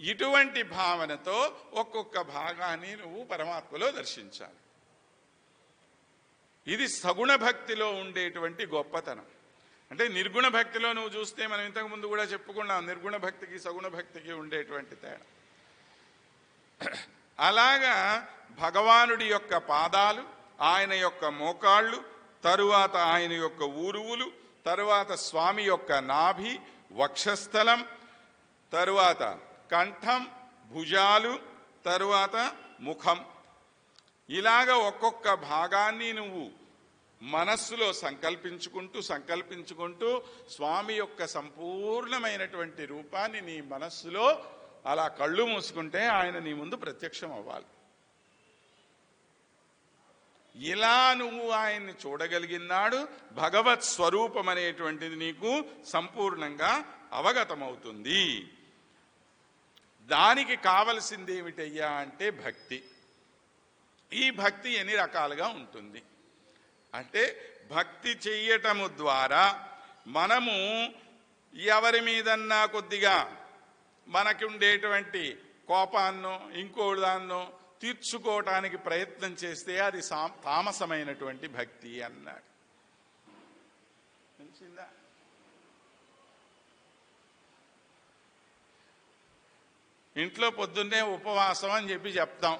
ఇటువంటి భావనతో ఒక్కొక్క భాగాన్ని నువ్వు పరమాత్మలో దర్శించాలి. ఇది సగుణ భక్తిలో ఉండేటువంటి గొప్పతనం. అంటే నిర్గుణ భక్తిలో నువ్వు చూస్తే మనం ఇంతకు ముందు కూడా చెప్పుకున్నాం నిర్గుణ భక్తికి సగుణ భక్తికి ఉండేటువంటి తేడా. అలాగా భగవానుడి యొక్క పాదాలు ఆయన యొక్క మోకాళ్ళు తరువాత ఆయన యొక్క ఊరువులు తరువాత స్వామి యొక్క నాభి వక్షస్థలం తరువాత కంఠం భుజాలు తరువాత ముఖం. ఇలాగ ఒక్కొక్క భాగాన్ని నువ్వు మనస్సులో సంకల్పించుకుంటూ సంకల్పించుకుంటూ స్వామి యొక్క సంపూర్ణమైనటువంటి రూపాన్ని నీ మనస్సులో అలా కళ్ళు మూసుకుంటే ఆయన నీ ముందు ప్రత్యక్షం అవ్వాలి. ఇలా నువ్వు ఆయన్ని చూడగలిగినాడు భగవత్ స్వరూపం అనేటువంటిది నీకు సంపూర్ణంగా అవగతమవుతుంది. దానికి కావలసింది ఏమిటయ్యా అంటే భక్తి. ఈ భక్తి ఎన్ని రకాలుగా ఉంటుంది? అంటే భక్తి చెయ్యటము ద్వారా మనము ఎవరి మీదన్నా కొద్దిగా మనకి ఉండేటువంటి కోపాన్నో ఇంకో దాన్నో తీర్చుకోవటానికి ప్రయత్నం చేస్తే అది సా- తామసమైనటువంటి భక్తి అన్నాడు. తెలిసిందా? ఇంట్లో పొద్దున్నే ఉపవాసం అని చెప్పి చెప్తాం.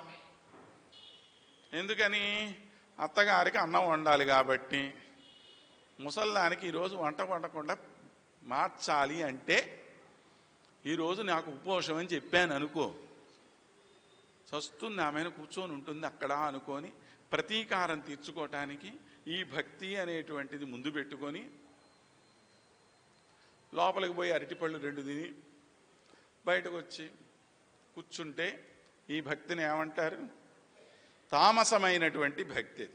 ఎందుకని? అత్తగారికి అన్నం వండాలి కాబట్టి. ముసల్దానికి ఈరోజు వంట వండకుండా మార్చాలి అంటే ఈరోజు నాకు ఉపవాసం అని చెప్పాను అనుకో. చస్తుంది ఆమెను కూర్చొని ఉంటుంది అక్కడ అనుకొని ప్రతీకారం తీర్చుకోవటానికి ఈ భక్తి అనేటువంటిది ముందు పెట్టుకొని లోపలికి పోయి అరటిపళ్ళు రెండు తిని బయటకు వచ్చి కూర్చుంటే ఈ భక్తిని ఏమంటారు? తామసమైనటువంటి భక్తి అది.